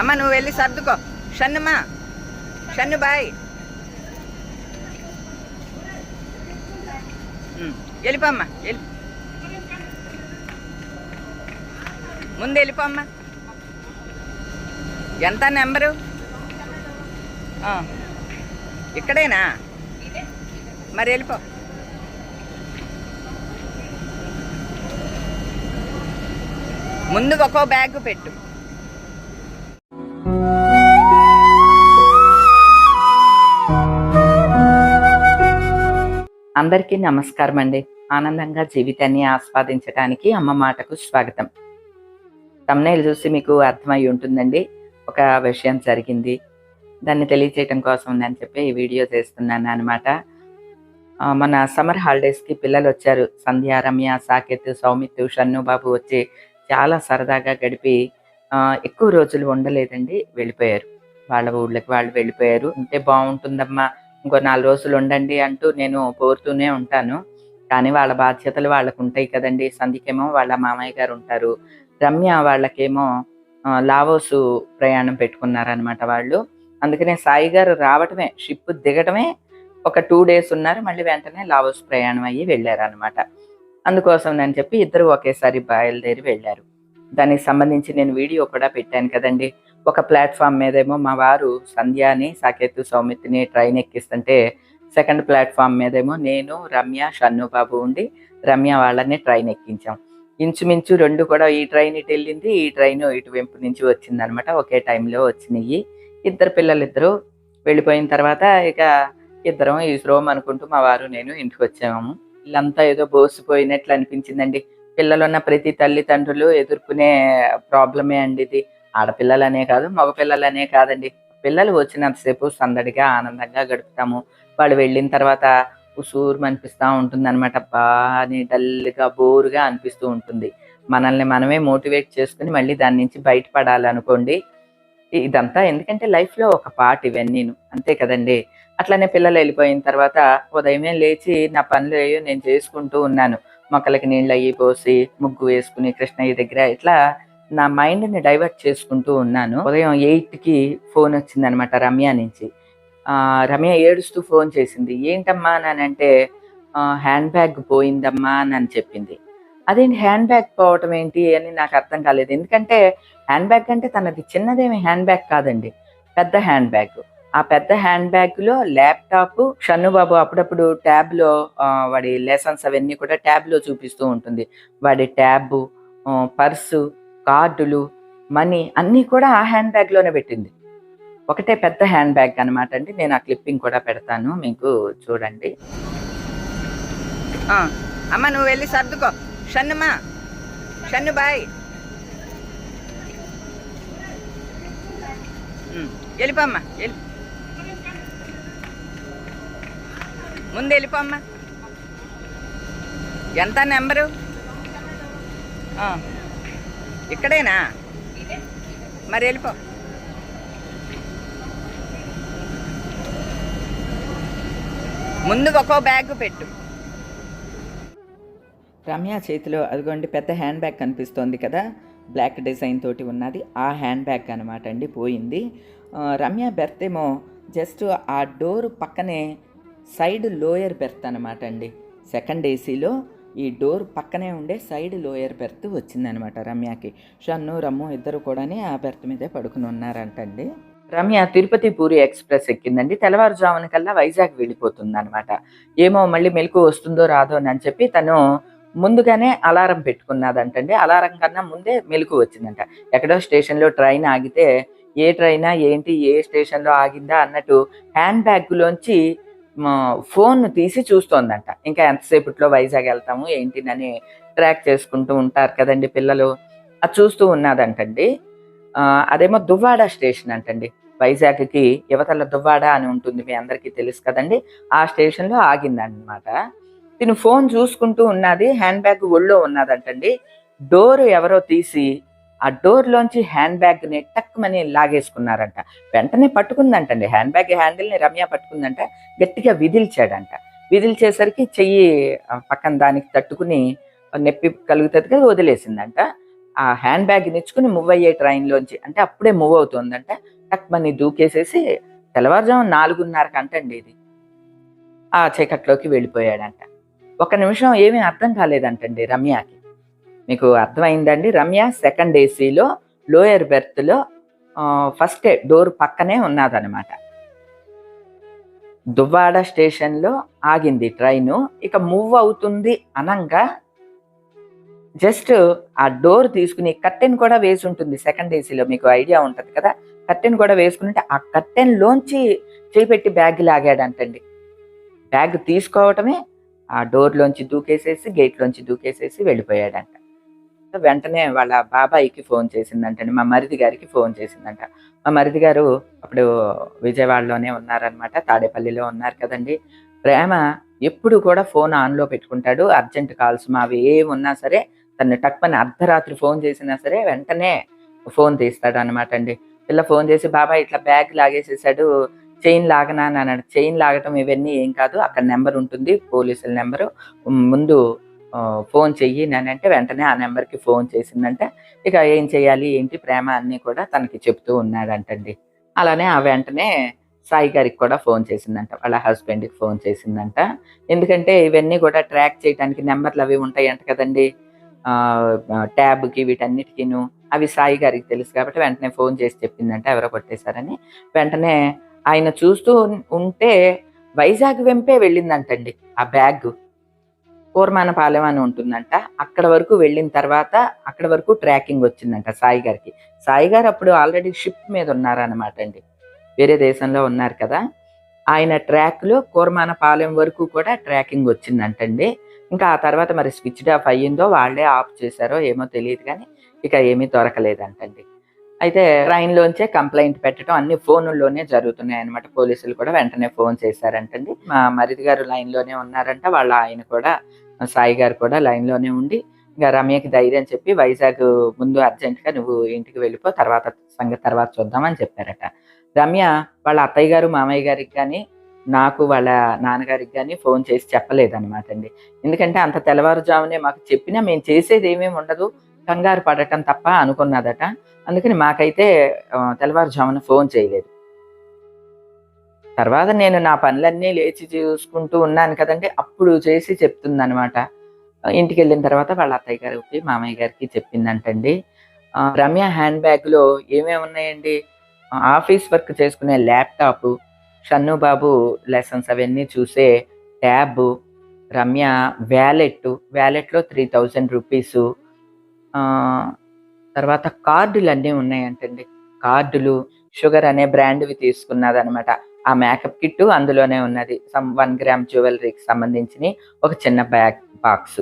అమ్మ నువ్వు వెళ్ళి సర్దుకో. షన్నుమా. షన్ను బాయ్. వెళ్ళిపోమ్మా వెళ్ళి. ముందు వెళ్ళిపోమ్మా. ఎంత నెంబరు? ఇక్కడేనా? మరి వెళ్ళిపో. ముందు ఒక్కో బ్యాగ్ పెట్టు. అందరికీ నమస్కారం అండి ఆనందంగా జీవితాన్ని ఆస్వాదించడానికి అమ్మ మాటకు స్వాగతం. తమ్నేలు చూసి మీకు అర్థమై ఉంటుందండి. ఒక విషయం జరిగింది. దాన్ని తెలియచేయటం కోసం అని చెప్పి ఈ వీడియో చేస్తున్నాను అనమాట మన సమ్మర్ హాలిడేస్కి పిల్లలు వచ్చారు సంధ్య రమ్య సాకేత్ సౌమిత్ షన్ను బాబు వచ్చి చాలా సరదాగా గడిపి ఎక్కువ రోజులు ఉండలేదండి వెళ్ళిపోయారు. వాళ్ళ ఊళ్ళకి వాళ్ళు వెళ్ళిపోయారు. ఉంటే బాగుంటుందమ్మా. ఇంకో నాలుగు రోజులు ఉండండి అంటూ నేను కోరుతూనే ఉంటాను. కానీ వాళ్ళ బాధ్యతలు వాళ్ళకు ఉంటాయి కదండి. సంధికేమో వాళ్ళ మామయ్య గారు ఉంటారు. రమ్య వాళ్ళకేమో లావోస్ లావోసు ప్రయాణం పెట్టుకున్నారనమాట వాళ్ళు. అందుకనే సాయి గారు రావటమే షిప్ దిగటమే ఒక టూ డేస్ ఉన్నారు. మళ్ళీ వెంటనే లావోస్ ప్రయాణం అయ్యి వెళ్ళారనమాట అందుకోసం అని చెప్పి ఇద్దరు ఒకేసారి బయలుదేరి వెళ్ళారు. దానికి సంబంధించి నేను వీడియో కూడా పెట్టాను కదండి. ఒక ప్లాట్ఫామ్ మీదేమో మా వారు సంధ్యాని సాకేత్ సౌమిత్ని ట్రైన్ ఎక్కిస్తుంటే సెకండ్ ప్లాట్ఫామ్ మీదేమో నేను రమ్య షన్నుబాబు ఉండి రమ్య వాళ్ళని ట్రైన్ ఎక్కించాం. ఇంచుమించు రెండు కూడా ఈ ట్రైన్ ఇటు వెళ్ళింది ఈ ట్రైన్ ఇటు వెంపు నుంచి వచ్చిందనమాట. ఒకే టైంలో వచ్చినాయి ఇద్దరు పిల్లలు ఇద్దరు వెళ్ళిపోయిన తర్వాత ఇక ఇద్దరం ఈశ్రోం అనుకుంటూ మా వారు నేను ఇంటికి వచ్చాము. వీళ్ళంతా ఏదో బోసిపోయినట్లు అనిపించిందండి. పిల్లలున్న ప్రతి తల్లిదండ్రులు ఎదుర్కొనే ప్రాబ్లమే అండి ఇది. ఆడపిల్లలనే కాదు మగపిల్లలనే కాదండి. పిల్లలు వచ్చినంతసేపు సందడిగా ఆనందంగా గడుపుతాము. వాళ్ళు వెళ్ళిన తర్వాత ఉసూరు అనిపిస్తూ ఉంటుంది అనమాట బాగా డల్గా బోరుగా అనిపిస్తూ ఉంటుంది. మనల్ని మనమే మోటివేట్ చేసుకుని మళ్ళీ దాని నుంచి బయటపడాలనుకోండి ఇదంతా ఎందుకంటే లైఫ్లో ఒక పార్ట్ ఇవన్నీను. అంతే కదండి. అట్లనే పిల్లలు వెళ్ళిపోయిన తర్వాత ఉదయమే లేచి నా పనులు నేను చేసుకుంటూ ఉన్నాను. మొక్కలకి నీళ్ళు అయ్యి పోసి ముగ్గు వేసుకుని కృష్ణయ్య దగ్గర ఇట్లా నా మైండ్ని డైవర్ట్ చేసుకుంటూ ఉన్నాను. ఉదయం ఎయిట్కి ఫోన్ వచ్చింది అనమాట రమ్య నుంచి. రమ్య ఏడుస్తూ ఫోన్ చేసింది. ఏంటమ్మా నానంటే అంటే హ్యాండ్ బ్యాగ్ పోయిందమ్మా అని చెప్పింది. అదేంటి హ్యాండ్ బ్యాగ్ పోవటం ఏంటి అని నాకు అర్థం కాలేదు. ఎందుకంటే హ్యాండ్ బ్యాగ్ అంటే తనది చిన్నదేమి హ్యాండ్ బ్యాగ్ కాదండి. పెద్ద హ్యాండ్ బ్యాగ్. ఆ పెద్ద హ్యాండ్ బ్యాగ్లో ల్యాప్టాప్ షన్నుబాబు అప్పుడప్పుడు ట్యాబ్లో వాడి లెసన్స్ అవన్నీ కూడా ట్యాబ్లో చూపిస్తూ ఉంటుంది. వాడి ట్యాబ్ పర్సు కార్డులు మనీ అన్నీ కూడా ఆ హ్యాండ్ బ్యాగ్లోనే పెట్టింది. ఒకటే పెద్ద హ్యాండ్ బ్యాగ్ అనమాట అండి. నేను ఆ క్లిప్పింగ్ కూడా పెడతాను. మీకు చూడండి. అమ్మ నువ్వు వెళ్ళి సర్దుకో. షన్నుమా షన్ను బాయ్ వెళ్ళిపోమ్మా వెళ్ళి. ముందు వెళ్ళిపోమ్మా. ఎంత నెంబరు? ఆ, ఇక్కడేనా? మరి వెళ్ళిపో. ముందు ఒక్కో బ్యాగ్ పెట్టు. రమ్య చేతిలో అదిగోండి పెద్ద హ్యాండ్ బ్యాగ్ కనిపిస్తోంది కదా. బ్లాక్ డిజైన్ తోటి ఉన్నది. ఆ హ్యాండ్ బ్యాగ్ అనమాట అండి పోయింది. రమ్య బెర్త్ ఏమో జస్ట్ ఆ డోర్ పక్కనే సైడ్ లోయర్ బెర్త్ అనమాట అండి. సెకండ్ ఏసీలో ఈ డోర్ పక్కనే ఉండే సైడ్ లోయర్ బెర్త్ వచ్చిందనమాట రమ్యకి. షన్ను రమ్ము ఇద్దరు కూడాని ఆ బెర్త్ మీదే పడుకుని ఉన్నారంటండి. రమ్య తిరుపతి పూరి ఎక్స్ప్రెస్ ఎక్కిందండి. తెల్లవారుజామున కల్లా వైజాగ్ వెళ్ళిపోతుంది అనమాట ఏమో మళ్ళీ మెలకు వస్తుందో రాదో అని చెప్పి తను ముందుగానే అలారం పెట్టుకున్నదంటండి. అలారం కన్నా ముందే మెలకు వచ్చిందంట. ఎక్కడో స్టేషన్లో ట్రైన్ ఆగితే ఏ ట్రైనా ఏంటి ఏ స్టేషన్లో ఆగిందా అన్నట్టు హ్యాండ్ బ్యాగ్లోంచి ఫోన్ తీసి చూస్తోందంట. ఇంకా ఎంతసేపట్లో వైజాగ్ వెళ్తాము ఏంటినని ట్రాక్ చేసుకుంటూ ఉంటారు కదండి పిల్లలు. అది చూస్తూ ఉన్నదంటండి. ఆ, అదేమో దువ్వాడ స్టేషన్ అంటండి. వైజాగ్కి యువతల దువ్వాడ అని ఉంటుంది మీ అందరికీ తెలుసు కదండి. ఆ స్టేషన్లో ఆగిందనమాట తిను ఫోన్ చూసుకుంటూ ఉన్నది హ్యాండ్ బ్యాగ్ ఒళ్ళో ఉన్నదంటండి. డోర్ ఎవరో తీసి ఆ డోర్లోంచి హ్యాండ్ బ్యాగ్ని టక్మని లాగేసుకున్నారంట. వెంటనే పట్టుకుందంటండి. హ్యాండ్ బ్యాగ్ హ్యాండిల్ని రమ్య పట్టుకుందంట. గట్టిగా విదిల్చాడంట. విదిల్చేసరికి చెయ్యి పక్కన దానికి తట్టుకుని నొప్పి కలుగుతుంది కదా వదిలేసిందంట. ఆ హ్యాండ్ బ్యాగ్ నిచ్చుకుని మూవ్ అయ్యే ట్రైన్లోంచి అంటే అప్పుడే మూవ్ అవుతుందంట. టక్మని దూకేసేసి తెల్లవారుజాము నాలుగున్నరకు అంటండి ఇది. ఆ చీకట్లోకి వెళ్ళిపోయాడంట. ఒక నిమిషం ఏమీ అర్థం కాలేదంటండి రమ్యకి. మీకు అర్థమైందండి. రమ్య సెకండ్ ఏసీలో లోయర్ బెర్త్లో ఫస్ట్ డోర్ పక్కనే ఉన్నదనమాట దువ్వాడ స్టేషన్లో ఆగింది ట్రైను. ఇక మూవ్ అవుతుంది అనంగా జస్ట్ ఆ డోర్ తీసుకుని కట్టెన్ కూడా వేసి ఉంటుంది సెకండ్ ఏసీలో మీకు ఐడియా ఉంటుంది కదా. కట్టెన్ కూడా వేసుకుంటే ఆ కట్టెన్ లోంచి చేపెట్టి బ్యాగ్ లాగాడంటండి. బ్యాగ్ తీసుకోవటమే ఆ డోర్లోంచి దూకేసేసి గేట్లోంచి దూకేసేసి వెళ్ళిపోయాడంట. వెంటనే వాళ్ళ బాబాయికి ఫోన్ చేసిందంటండి మా మరిది గారికి ఫోన్ చేసిందంట. మా మరిది గారు అప్పుడు విజయవాడలోనే ఉన్నారనమాట తాడేపల్లిలో ఉన్నారు కదండి. ప్రేమ ఎప్పుడు కూడా ఫోన్ ఆన్లో పెట్టుకుంటాడు. అర్జెంట్ కాల్స్ మావి ఏమి ఉన్నా సరే తను టక్మని అర్ధరాత్రి ఫోన్ చేసినా సరే వెంటనే ఫోన్ తీస్తాడు అనమాట అండి పిల్ల ఫోన్ చేసి బాబాయ్ ఇట్లా బ్యాగ్ లాగేసేసాడు చైన్ లాగనా? అని అన్నాడు. చైన్ లాగటం ఇవన్నీ ఏం కాదు అక్కడ నెంబర్ ఉంటుంది పోలీసుల నెంబరు. ముందు ఫోన్ చెయ్యి నేనంటే వెంటనే ఆ నెంబర్కి ఫోన్ చేసిందంటే ఇక ఏం చేయాలి ఏంటి ప్రేమ అన్నీ కూడా తనకి చెప్తూ ఉన్నాడంటండి. అలానే ఆ వెంటనే సాయి గారికి కూడా ఫోన్ చేసిందంట వాళ్ళ హస్బెండ్కి ఫోన్ చేసిందంట. ఎందుకంటే ఇవన్నీ కూడా ట్రాక్ చేయడానికి నెంబర్లు అవి ఉంటాయంట కదండి. ట్యాబ్కి వీటన్నిటికీను అవి సాయి గారికి తెలుసు కాబట్టి వెంటనే ఫోన్ చేసి చెప్పిందంట ఎవరో కొట్టేశారని. వెంటనే ఆయన చూస్తూ ఉంటే వైజాగ్ వెంపే వెళ్ళిందంటండి ఆ బ్యాగ్. కూర్మానపాలెం అని ఉంటుందంట. అక్కడ వరకు వెళ్ళిన తర్వాత అక్కడ వరకు ట్రాకింగ్ వచ్చిందంట సాయి గారికి. సాయి గారు అప్పుడు ఆల్రెడీ షిప్ మీద ఉన్నారనమాట అండి. వేరే దేశంలో ఉన్నారు కదా. ఆయన ట్రాక్లో కూర్మానపాలెం వరకు కూడా ట్రాకింగ్ వచ్చిందంటండి ఇంకా ఆ తర్వాత మరి స్విచ్ ఆఫ్ అయ్యిందో వాళ్ళే ఆఫ్ చేశారో ఏమో తెలియదు కానీ ఇక ఏమీ దొరకలేదంటండి అయితే ట్రైన్లోంచే కంప్లైంట్ పెట్టడం అన్ని ఫోన్లోనే జరుగుతున్నాయి అనమాట పోలీసులు కూడా వెంటనే ఫోన్ చేశారంటండి. మా మరిది గారు లైన్లోనే ఉన్నారంట. వాళ్ళ ఆయన కూడా సాయి గారు కూడా లైన్లోనే ఉండి ఇంకా రమ్యకి ధైర్యం చెప్పి వైజాగ్ ముందు అర్జెంటుగా నువ్వు ఇంటికి వెళ్ళిపో తర్వాత సంగతి తర్వాత చూద్దామని చెప్పారట. రమ్య వాళ్ళ అత్తయ్య గారు మామయ్య గారికి కానీ నాకు వాళ్ళ నాన్నగారికి కానీ ఫోన్ చేసి చెప్పలేదన్నమాట అండి ఎందుకంటే అంత తెల్లవారుజామునే మాకు చెప్పినా మేము చేసేది ఏమేమి ఉండదు. కంగారు పడటం తప్ప అనుకున్నదట. అందుకని మాకైతే తెల్లవారుజామున ఫోన్ చేయలేదు. తర్వాత నేను నా పనులన్నీ లేచి చూసుకుంటూ ఉన్నాను కదండి. అప్పుడు చేసి చెప్తుందనమాట ఇంటికి వెళ్ళిన తర్వాత వాళ్ళ అత్తయ్య గారికి మామయ్య గారికి చెప్పిందంటండి. రమ్య హ్యాండ్ బ్యాగ్లో ఏమేమి ఉన్నాయండి? ఆఫీస్ వర్క్ చేసుకునే ల్యాప్టాప్ షన్ను బాబు లెసన్స్ అవన్నీ చూసే ట్యాబ్ రమ్య వ్యాలెట్ వ్యాలెట్లో త్రీ థౌజండ్ రూపీసు తర్వాత కార్డులు అన్నీ ఉన్నాయంటండి. కార్డులు షుగర్ అనే బ్రాండ్వి తీసుకున్నది అనమాట ఆ మేకప్ కిట్ అందులోనే ఉన్నది. సమ్ వన్ గ్రామ్ జ్యువెలరీకి సంబంధించిన ఒక చిన్న బ్యాగ్ బాక్స్.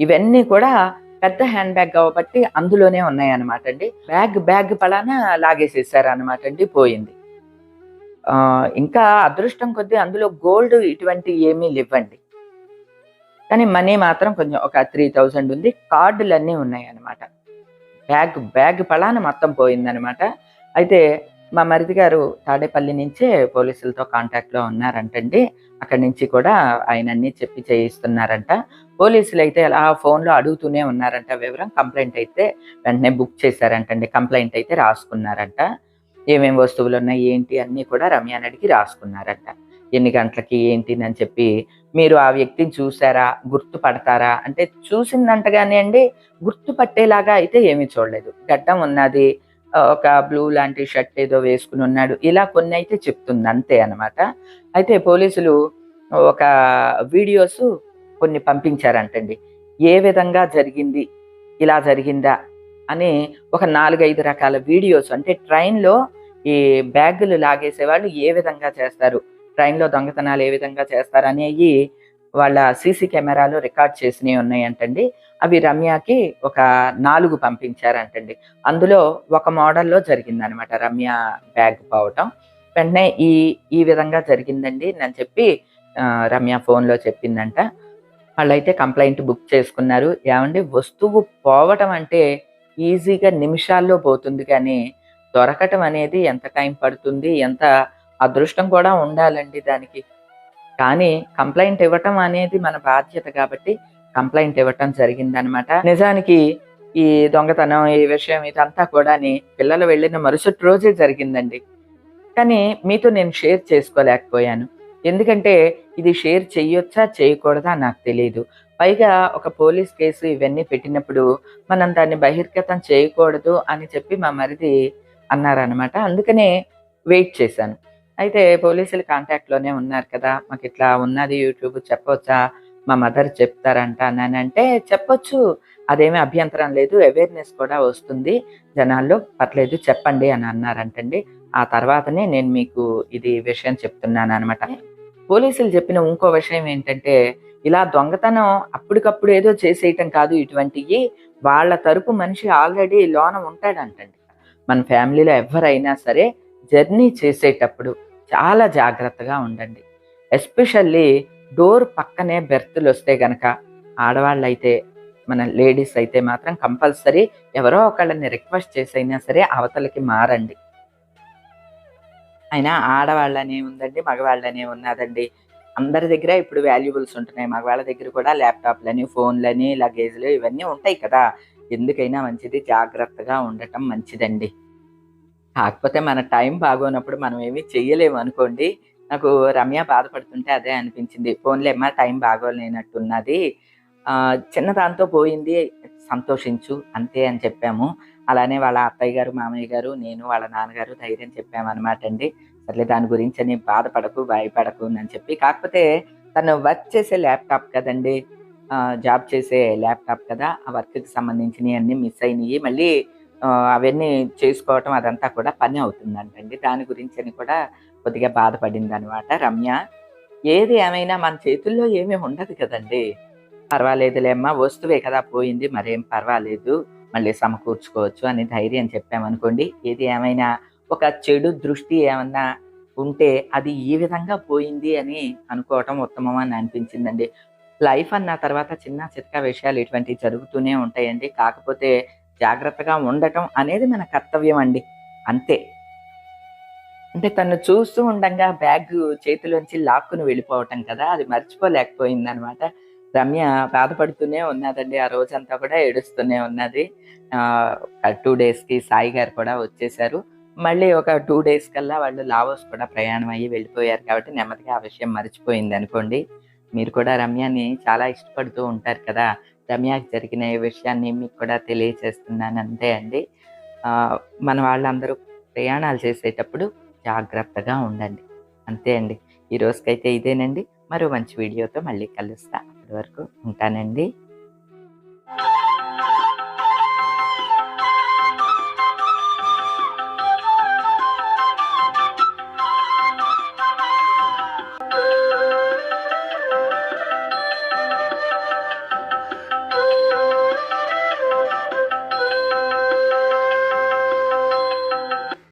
ఇవన్నీ కూడా పెద్ద హ్యాండ్ బ్యాగ్ కాబట్టి అందులోనే ఉన్నాయి అనమాట అండి బ్యాగ్ బ్యాగ్ పలానా లాగేసేసారు అనమాట అండి పోయింది. ఆ, ఇంకా అదృష్టం కొద్దీ అందులో గోల్డ్ ఇటువంటి ఏమీ లేవండి. కానీ మనీ మాత్రం కొంచెం ఒక త్రీ థౌజండ్ ఉంది. కార్డులు అన్నీ ఉన్నాయి అనమాట బ్యాగ్ బ్యాగ్ పలాన మొత్తం పోయిందనమాట అయితే మా మరిది గారు తాడేపల్లి నుంచే పోలీసులతో కాంటాక్ట్లో ఉన్నారంటండి. అక్కడి నుంచి కూడా ఆయన అన్నీ చెప్పి చేయిస్తున్నారంట. పోలీసులు అయితే అలా ఫోన్లో అడుగుతూనే ఉన్నారంట. వివరం కంప్లైంట్ అయితే వెంటనే బుక్ చేశారంటండి. కంప్లైంట్ అయితే రాసుకున్నారంట. ఏమేమి వస్తువులు ఉన్నాయి ఏంటి అన్నీ కూడా రమ్యానడికి అడిగి రాసుకున్నారంట. ఎన్ని గంటలకి ఏంటి అని చెప్పి మీరు ఆ వ్యక్తిని చూసారా గుర్తుపడతారా? అంటే చూసిందంటగానే అండి గుర్తుపట్టేలాగా అయితే ఏమీ చూడలేదు. గడ్డం ఉన్నది ఒక బ్లూ లాంటి షర్ట్ ఏదో వేసుకుని ఉన్నాడు. ఇలా కొన్ని అయితే చెప్తుంది అంతే అన్నమాట. అయితే పోలీసులు ఒక వీడియోస్ కొన్ని పంపించారంటండి. ఏ విధంగా జరిగింది? ఇలా జరిగిందా? అని ఒక నాలుగైదు రకాల వీడియోస్ అంటే ట్రైన్లో ఈ బ్యాగులు లాగేసే వాళ్ళు ఏ విధంగా చేస్తారు? ట్రైన్లో దొంగతనాలు ఏ విధంగా చేస్తారనేవి వాళ్ళ సీసీ కెమెరాలు రికార్డ్ చేసినవి ఉన్నాయంటండి. అవి రమ్యకి ఒక నాలుగు పంపించారంటండి. అందులో ఒక మోడల్లో జరిగిందనమాట రమ్య బ్యాగ్ పోవటం. వెంటనే ఈ ఈ విధంగా జరిగిందండి అని చెప్పి రమ్య ఫోన్లో చెప్పిందంట. వాళ్ళైతే కంప్లైంట్ బుక్ చేసుకున్నారు. ఏమండి వస్తువు పోవటం అంటే ఈజీగా నిమిషాల్లో పోతుంది కానీ దొరకటం అనేది ఎంత టైం పడుతుంది ఎంత అదృష్టం కూడా ఉండాలండి దానికి. కానీ కంప్లైంట్ ఇవ్వటం అనేది మన బాధ్యత కాబట్టి కంప్లైంట్ ఇవ్వటం జరిగిందనమాట. నిజానికి ఈ దొంగతనం ఈ విషయం ఇదంతా కూడా పిల్లలు వెళ్ళిన మరుసటి రోజే జరిగిందండి. కానీ మీతో నేను షేర్ చేసుకోలేకపోయాను. ఎందుకంటే ఇది షేర్ చేయొచ్చా చేయకూడదా నాకు తెలియదు పైగా ఒక పోలీస్ కేసు ఇవన్నీ పెట్టినప్పుడు మనం దాన్ని బహిర్గతం చేయకూడదు అని చెప్పి మా మరిది అన్నారనమాట. అందుకనే వెయిట్ చేశాను. అయితే పోలీసులు కాంటాక్ట్లోనే ఉన్నారు కదా. మాకు ఇట్లా ఉన్నది యూట్యూబ్ చెప్పవచ్చా మా మదర్ చెప్తారంట అని అంటే చెప్పొచ్చు. అదేమీ అభ్యంతరం లేదు. అవేర్నెస్ కూడా వస్తుంది. జనాల్లో పర్లేదు చెప్పండి అని అన్నారంటండి. ఆ తర్వాతనే నేను మీకు ఇది విషయం చెప్తున్నాను అనమాట పోలీసులు చెప్పిన ఇంకో విషయం ఏంటంటే ఇలా దొంగతనం అప్పటికప్పుడు ఏదో చేసేయటం కాదు ఇటువంటివి వాళ్ళ తరపు మనిషి ఆల్రెడీ లోన ఉంటాడంటండి. మన ఫ్యామిలీలో ఎవరైనా సరే జర్నీ చేసేటప్పుడు చాలా జాగ్రత్తగా ఉండండి. ఎస్పెషల్లీ డోర్ పక్కనే బెర్తులు వస్తే గనక ఆడవాళ్ళు అయితే మన లేడీస్ అయితే మాత్రం కంపల్సరీ ఎవరో ఒకళ్ళని రిక్వెస్ట్ చేసైనా సరే అవతలకి మారండి. అయినా ఆడవాళ్ళనే ఉందండి మగవాళ్ళనే ఉన్నదండి. అందరి దగ్గర ఇప్పుడు వాల్యుబుల్స్ ఉంటున్నాయి. మగవాళ్ళ దగ్గర కూడా ల్యాప్టాప్లని ఫోన్లని లగేజ్లు ఇవన్నీ ఉంటాయి కదా. ఎందుకైనా మంచిది జాగ్రత్తగా ఉండటం మంచిదండి. కాకపోతే మన టైం బాగోనప్పుడు మనం ఏమీ చెయ్యలేము అనుకోండి నాకు రమ్య బాధపడుతుంటే అదే అనిపించింది. ఫోన్లే టైం బాగోలేనట్టున్నది. ఆ, చిన్న దాంతో పోయింది సంతోషించు అంతే అని చెప్పాము. అలానే వాళ్ళ అత్తయ్య గారు మామయ్య గారు నేను వాళ్ళ నాన్నగారు ధైర్యం చెప్పాము అనమాట అండి. సర్లే దాని గురించి అని బాధపడకు భయపడకు అని చెప్పి కాకపోతే తను వర్క్ చేసే ల్యాప్టాప్ కదండి జాబ్ చేసే ల్యాప్టాప్ కదా ఆ వర్క్కి సంబంధించినవి అన్నీ మిస్ అయినాయి. మళ్ళీ అవన్నీ చేసుకోవటం అదంతా కూడా పని అవుతుందంటండి. దాని గురించి అని కూడా కొద్దిగా బాధపడింది అనమాట రమ్య. ఏది ఏమైనా మన చేతుల్లో ఏమీ ఉండదు కదండి. పర్వాలేదులేమ్మా వస్తువే కదా పోయింది మరేం పర్వాలేదు. మళ్ళీ సమకూర్చుకోవచ్చు అని ధైర్యం చెప్పామనుకోండి. ఏది ఏమైనా ఒక చెడు దృష్టి ఏమన్నా ఉంటే అది ఈ విధంగా పోయింది అని అనుకోవటం ఉత్తమం అని అనిపించిందండి. లైఫ్ అన్న తర్వాత చిన్న చితక విషయాలు ఇటువంటివి జరుగుతూనే ఉంటాయండి. కాకపోతే జాగ్రత్తగా ఉండటం అనేది మన కర్తవ్యం అండి. అంతే. అంటే తను చూస్తూ ఉండంగా బ్యాగ్ చేతిలోంచి లాక్కుని వెళ్ళిపోవటం కదా అది మర్చిపోలేకపోయింది అనమాట రమ్య బాధపడుతూనే ఉన్నదండి. ఆ రోజంతా కూడా ఏడుస్తూనే ఉన్నది. టూ డేస్కి సాయి గారు కూడా వచ్చేసారు మళ్ళీ ఒక టూ డేస్ కల్లా వాళ్ళు లావోస్ కూడా ప్రయాణం అయ్యి వెళ్ళిపోయారు కాబట్టి నెమ్మదిగా ఆ విషయం మర్చిపోయింది అనుకోండి మీరు కూడా రమ్యని చాలా ఇష్టపడుతూ ఉంటారు కదా రమ్యకి జరిగిన ఈ విషయాన్ని మీకు కూడా తెలియచేస్తున్నాను అంతే అండి మన వాళ్ళందరూ ప్రయాణాలు చేసేటప్పుడు జాగ్రత్తగా ఉండండి. అంతే అండి. ఈ రోజుకైతే ఇదేనండి. మరో మంచి వీడియోతో మళ్ళీ కలుస్తా. అప్పటి వరకు ఉంటానండి.